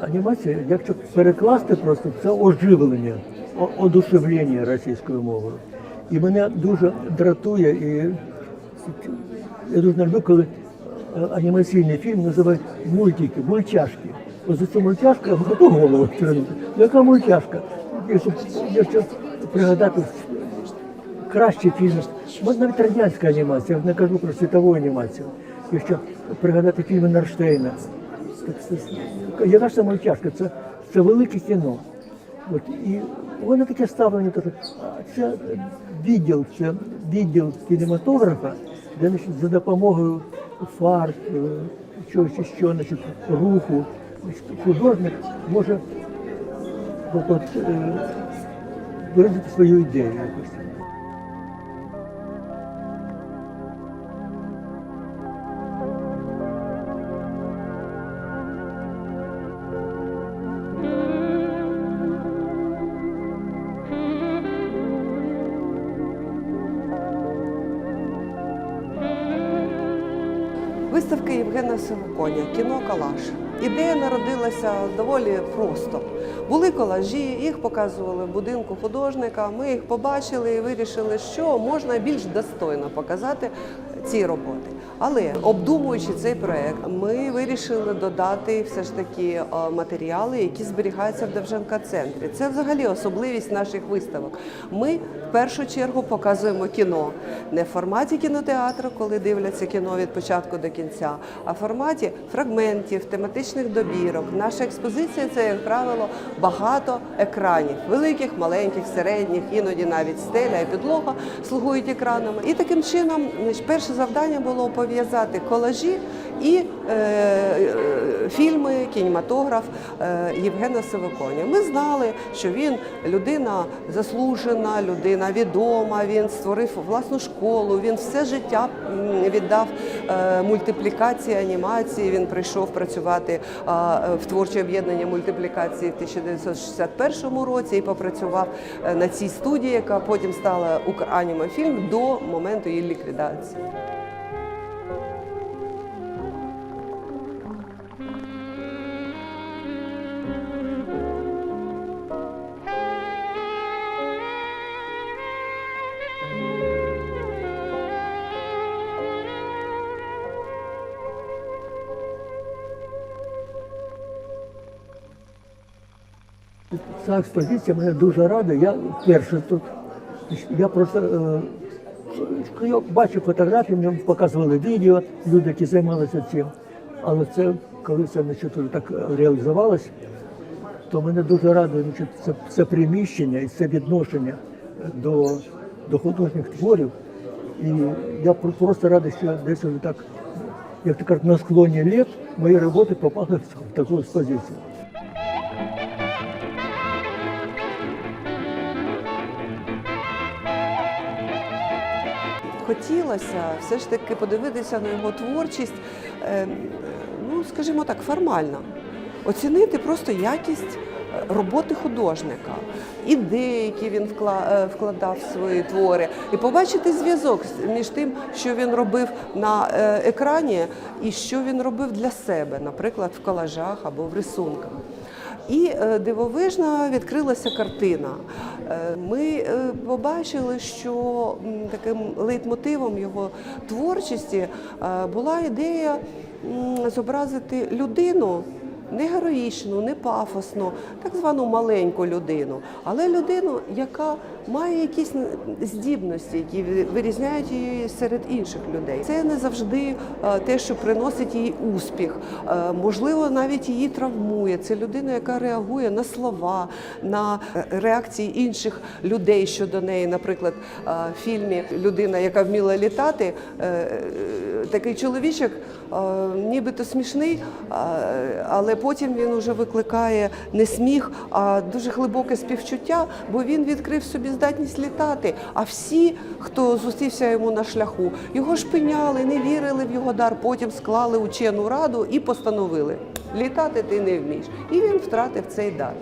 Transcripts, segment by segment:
Анімація, якщо перекласти просто, це оживлення, одушевлення російською мовою. І мене дуже дратує, і я дуже не люблю, коли е, анімаційний фільм називають мультики, мультяшки. Ось за цю мультяшку я готу голову тягнути. Яка мультяшка? Якщо, якщо пригадати кращі фільми, може навіть радянська анімація, я не кажу про світову анімацію. Якщо пригадати фільми Нарштейна, так це- яка ж це мультяшка? Це, це велике кіно. От, і воно таке ставлення, це відділ, це відділ кінематографа, де значить, за допомогою фарб, е, чогось що, значить, руху, художник може от, е, виразити свою ідею якось. Виставки коня, кіно Калаш. Ідея народилася доволі просто. Були колажі, їх показували в будинку художника. Ми їх побачили і вирішили, що можна більш достойно показати ці роботи. Але обдумуючи цей проект, ми вирішили додати все ж таки е, матеріали, які зберігаються в Довженка центрі. Це взагалі особливість наших виставок. Ми в першу чергу показуємо кіно не в форматі кінотеатру, коли дивляться кіно від початку до кінця, а в форматі фрагментів, тематичних добірок. Наша експозиція це, як правило, багато екранів, великих, маленьких, середніх, іноді навіть стеля і підлога слугують екранами. І таким чином, перше завдання було пов'язати колажі і е, фільми, кінематограф е, Євгена Сивоконя. Ми знали, що він людина заслужена, людина відома. Він створив власну школу. Він все життя віддав е, мультиплікації анімації. Він прийшов працювати в творче об'єднання мультиплікації в 1961 році і попрацював на цій студії, яка потім стала Укранімафільм до моменту її ліквідації. Ця експозиція мене дуже рада. Я вперше тут. Я просто е, я бачу фотографії, мені показували відео, люди, які займалися цим. Але це, коли це значить, так реалізувалось, то мене дуже радує значить, це, це приміщення і це відношення до, до художніх творів. І я просто радий, що десь так, як то кажуть, на склоні літ мої роботи попали в таку експозицію. Хотілося все ж таки подивитися на його творчість, е, ну скажімо так, формально. Оцінити просто якість е, роботи художника, ідеї, які він е, вкладав в свої твори, і побачити зв'язок між тим, що він робив на екрані, і що він робив для себе, наприклад, в колажах або в рисунках. І е, дивовижно відкрилася картина. Е, Ми е, побачили, що таким лейтмотивом його творчості була ідея зобразити людину. Не героїчну, не пафосну, так звану маленьку людину, але людину, яка має якісь здібності, які вирізняють її серед інших людей. Це не завжди е, те, що приносить їй успіх. Е, Можливо, навіть її травмує. Це людина, яка реагує на слова, на е, реакції інших людей щодо неї. Наприклад, в фільмі людина, яка вміла літати, такий чоловічок, нібито смішний, але потім він вже викликає не сміх, а дуже глибоке співчуття, бо він відкрив собі здатність літати. А всі, хто зустрівся йому на шляху, його шпиняли, не вірили в його дар. Потім склали учену раду і постановили: літати ти не вмієш. І він втратив цей дар.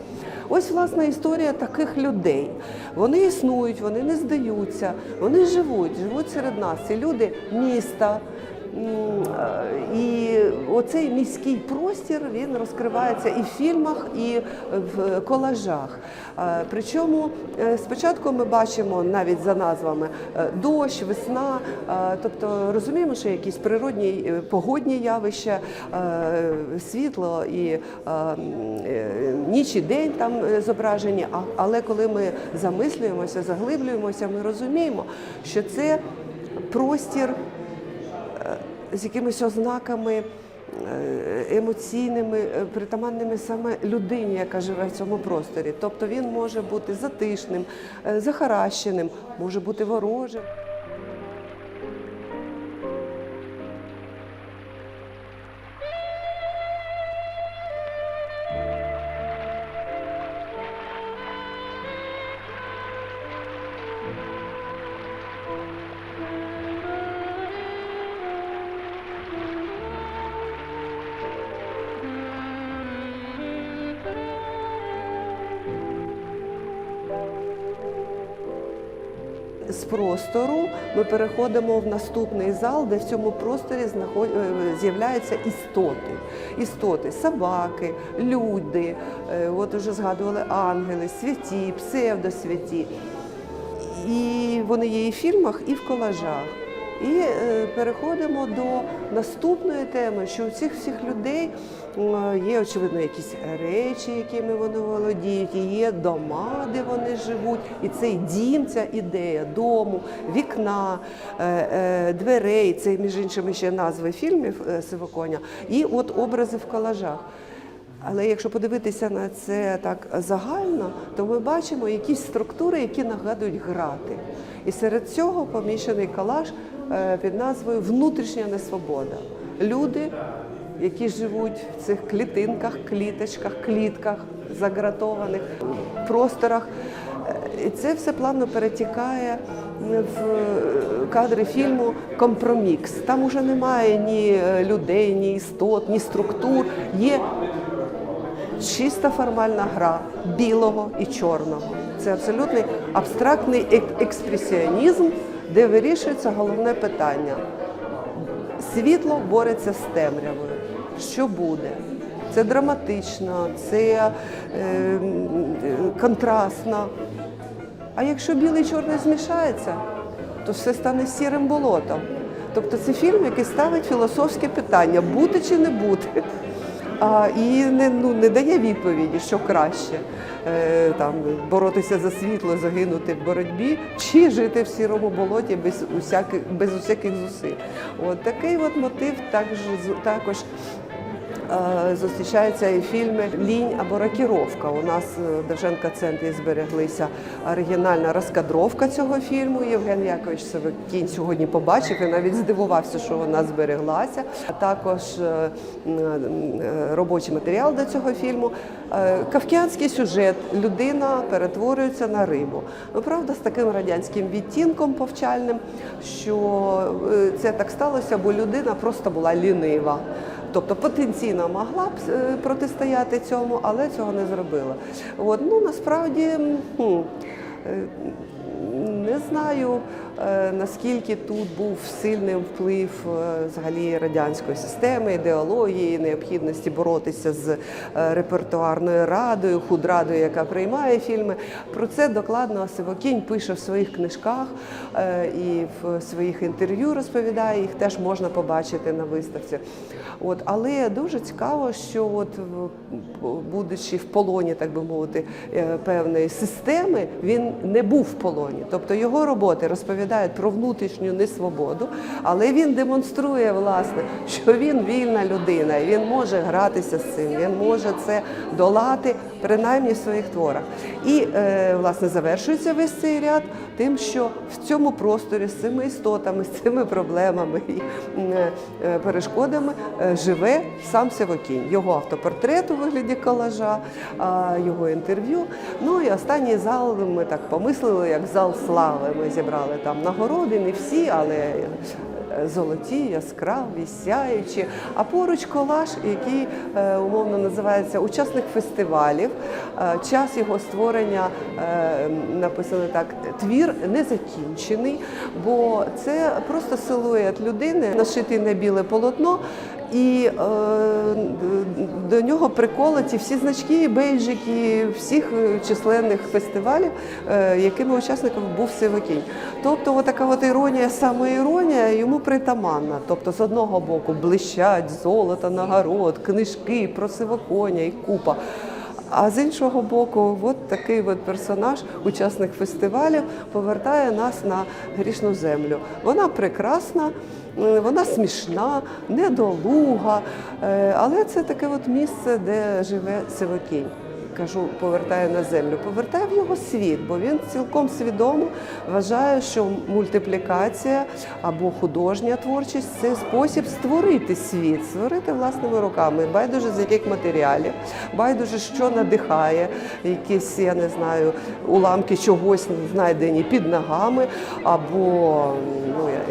Ось власна історія таких людей. Вони існують, вони не здаються, вони живуть, живуть серед нас. Ці люди міста, І оцей міський простір він розкривається і в фільмах, і в колажах. Е, Причому е, спочатку ми бачимо навіть за назвами е, дощ, весна, е, тобто розуміємо, що якісь природні е, погодні явища, е, світло і е, е, ніч і день там е, зображені. Але коли ми замислюємося, заглиблюємося, ми розуміємо, що це простір з якимись ознаками е, емоційними, е, притаманними саме людині, яка живе в цьому просторі. Тобто він може бути затишним, е, захаращеним, може бути ворожим. З простору ми переходимо в наступний зал, де в цьому просторі е, з'являються істоти. Істоти, собаки, люди, е, от уже згадували ангели, святі, псевдосвяті. І вони є і в фільмах, і в колажах. І е, переходимо до наступної теми, що у цих всіх людей є, очевидно, якісь речі, якими вони володіють, і є дома, де вони живуть. І цей дім, ця ідея дому, вікна, е, е, дверей, це між іншими ще назви фільмів Сивоконя, і от образи в колажах. Але якщо подивитися на це так загально, то ми бачимо якісь структури, які нагадують грати. І серед цього поміщений калаш під назвою Внутрішня несвобода. Люди, які живуть в цих клітинках, кліточках, клітках, загратованих просторах. Е, І це все плавно перетікає в кадри фільму Компромікс. Там уже немає ні е, людей, ні істот, ні структур. Є чиста формальна гра білого і чорного. Це абсолютний абстрактний експресіонізм, де вирішується головне питання. Світло бореться з темрявою. Що буде? Це драматично, це е, контрастно. А якщо білий і чорний змішається, то все стане сірим болотом. Тобто це фільм, який ставить філософське питання бути чи не бути. А, і не, ну, не дає відповіді, що краще е, там, боротися за світло, загинути в боротьбі, чи жити в сірому болоті без усяких, без усяких зусиль. От такий от мотив також, також зустрічаються і фільми Лінь або рокіровка. У нас е, в Довженка центрі збереглися оригінальна розкадровка цього фільму. Євген Якович Савикінь сьогодні побачив і навіть здивувався, що вона збереглася. А також е, е, робочий матеріал до цього фільму. Е, Кавказький сюжет. Людина перетворюється на рибу. Ну, правда, з таким радянським відтінком повчальним, що е, це так сталося, бо людина просто була лінива. Тобто потенційно могла б е, протистояти цьому, але цього не зробила. От, ну, насправді хм, е, не знаю, наскільки тут був сильний вплив е, взагалі радянської системи, ідеології, необхідності боротися з е, репертуарною радою, худрадою, яка приймає фільми. Про це докладно Сивокінь пише в своїх книжках е, і в своїх інтерв'ю розповідає. Їх теж можна побачити на виставці. От, але дуже цікаво, що от будучи в полоні, так би мовити, е, певної системи, він не був в полоні. Тобто його роботи розповідають про внутрішню несвободу, але він демонструє власне, що він вільна людина, і він може гратися з цим, він може це долати принаймні в своїх творах. І е, власне завершується весь цей ряд тим, що в цьому просторі з цими істотами, з цими проблемами і м, е, перешкодами е, живе сам Севокінь. Його автопортрет у вигляді колажа, його інтерв'ю. Ну і останній зал ми так помислили, як зал слави. Ми зібрали там нагороди, не всі, але е, золоті, яскраві, сяючі. А поруч колаж, який е, умовно називається учасник фестивалів. Е, Час його створення е, написано так: твір не закінчений, бо це просто силует людини, нашитий на біле полотно. І е, до нього приколоті всі значки, бейджики всіх е, численних фестивалів, е, якими учасником був Сивокінь. Тобто, отака от іронія, самоіронія йому притаманна. Тобто, з одного боку блищать золото, нагород, книжки про Сивоконя і купа. А з іншого боку, от такий от персонаж, учасник фестивалів, повертає нас на грішну землю. Вона прекрасна, вона смішна, недолуга, е, але це таке от місце, де живе Сивокінь. Кажу, повертає на землю, повертає в його світ, бо він цілком свідомо вважає, що мультиплікація або художня творчість це спосіб створити світ, створити власними руками. Байдуже з яких матеріалів, байдуже, що надихає, якісь, я не знаю, уламки чогось знайдені під ногами, або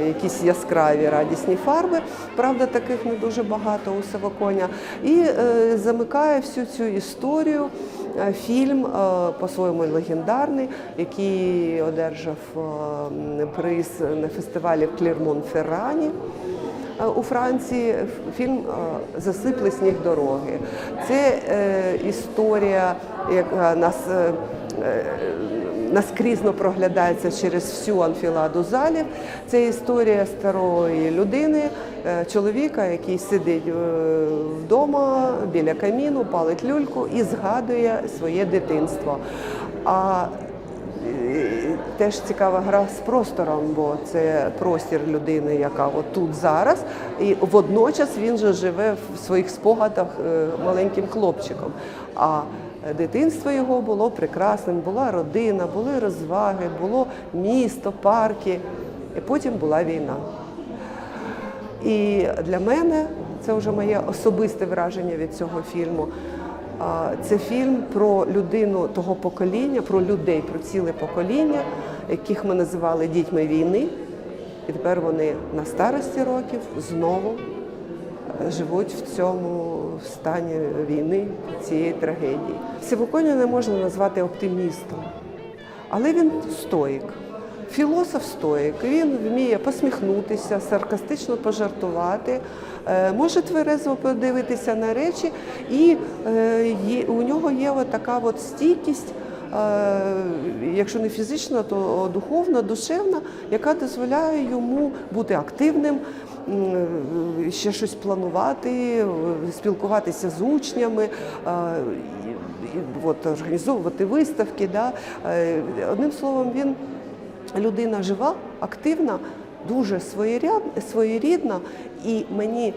якісь яскраві радісні фарби. Правда, таких не дуже багато у Савоконя. І е, замикає всю цю історію. е, Фільм е, по-своєму легендарний, який одержав приз на фестивалі в Клермон-Феррані е, у Франції. Фільм Засипли сніг дороги. Це історія, яка нас. Наскрізно проглядається через всю анфіладу залів. Це історія старої людини, е, чоловіка, який сидить е, вдома біля каміну, палить люльку і згадує своє дитинство. А е, Теж цікава гра з простором, бо це простір людини, яка от тут зараз, і водночас він же живе в своїх спогадах маленьким хлопчиком. А дитинство його було прекрасним, була родина, були розваги, було місто, парки, і потім була війна. І для мене це вже моє особисте враження від цього фільму. Це фільм про людину того покоління, про людей, про ціле покоління, яких ми називали дітьми війни. І тепер вони на старості років знову живуть в цьому стані війни, цієї трагедії. Сівоконя не можна назвати оптимістом, але він стоїк. Філософ стоїк, він вміє посміхнутися, саркастично пожартувати, е, може тверезо подивитися на речі, і е, у нього є така от стійкість, якщо не фізична, то духовна, душевна, яка дозволяє йому бути активним, ще щось планувати, е, спілкуватися з учнями. е, От, організовувати виставки. Да. Е, Одним словом, він людина жива, активна, дуже своєрідна, і мені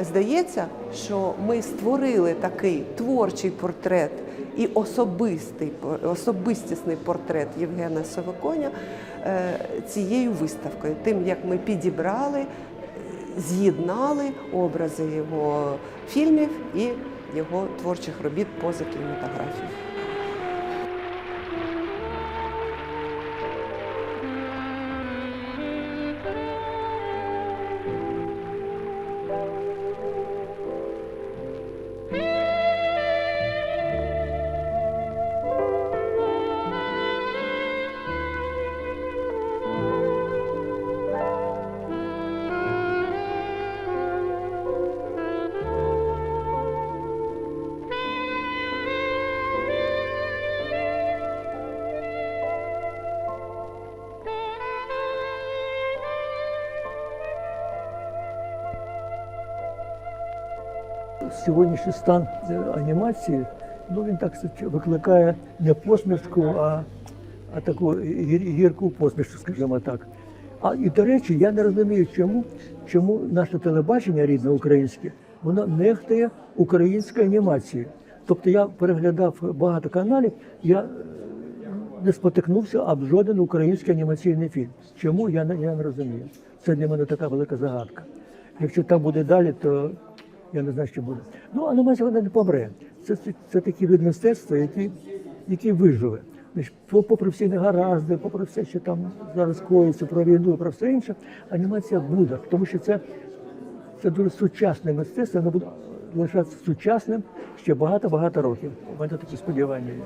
е, здається, що ми створили такий творчий портрет і особистий, особистісний портрет Євгена Совоконя е, цією виставкою, тим, як ми підібрали, з'єднали образи його фільмів і його творчих робіт поза кінематографією. Сьогоднішній стан е, анімації, ну він так викликає не посмішку, а, а таку гір, гірку посмішку, скажімо так. А і до речі, я не розумію, чому, чому наше телебачення рідне українське, воно нехтує українською анімацією. Тобто я переглядав багато каналів, я е, не спотикнувся об жоден український анімаційний фільм. Чому я не, я не розумію. Це для мене така велика загадка. Якщо так буде далі, то я не знаю, що буде. Ну, анімація вона не помре. Це, це, це такий вид мистецтва, який, який виживе. Попри всі негаразди, попри все, що там зараз коїться про війну про все інше, анімація буде, тому що це, це дуже сучасне мистецтво, воно буде лишатися сучасним ще багато-багато років. У мене такі сподівання є.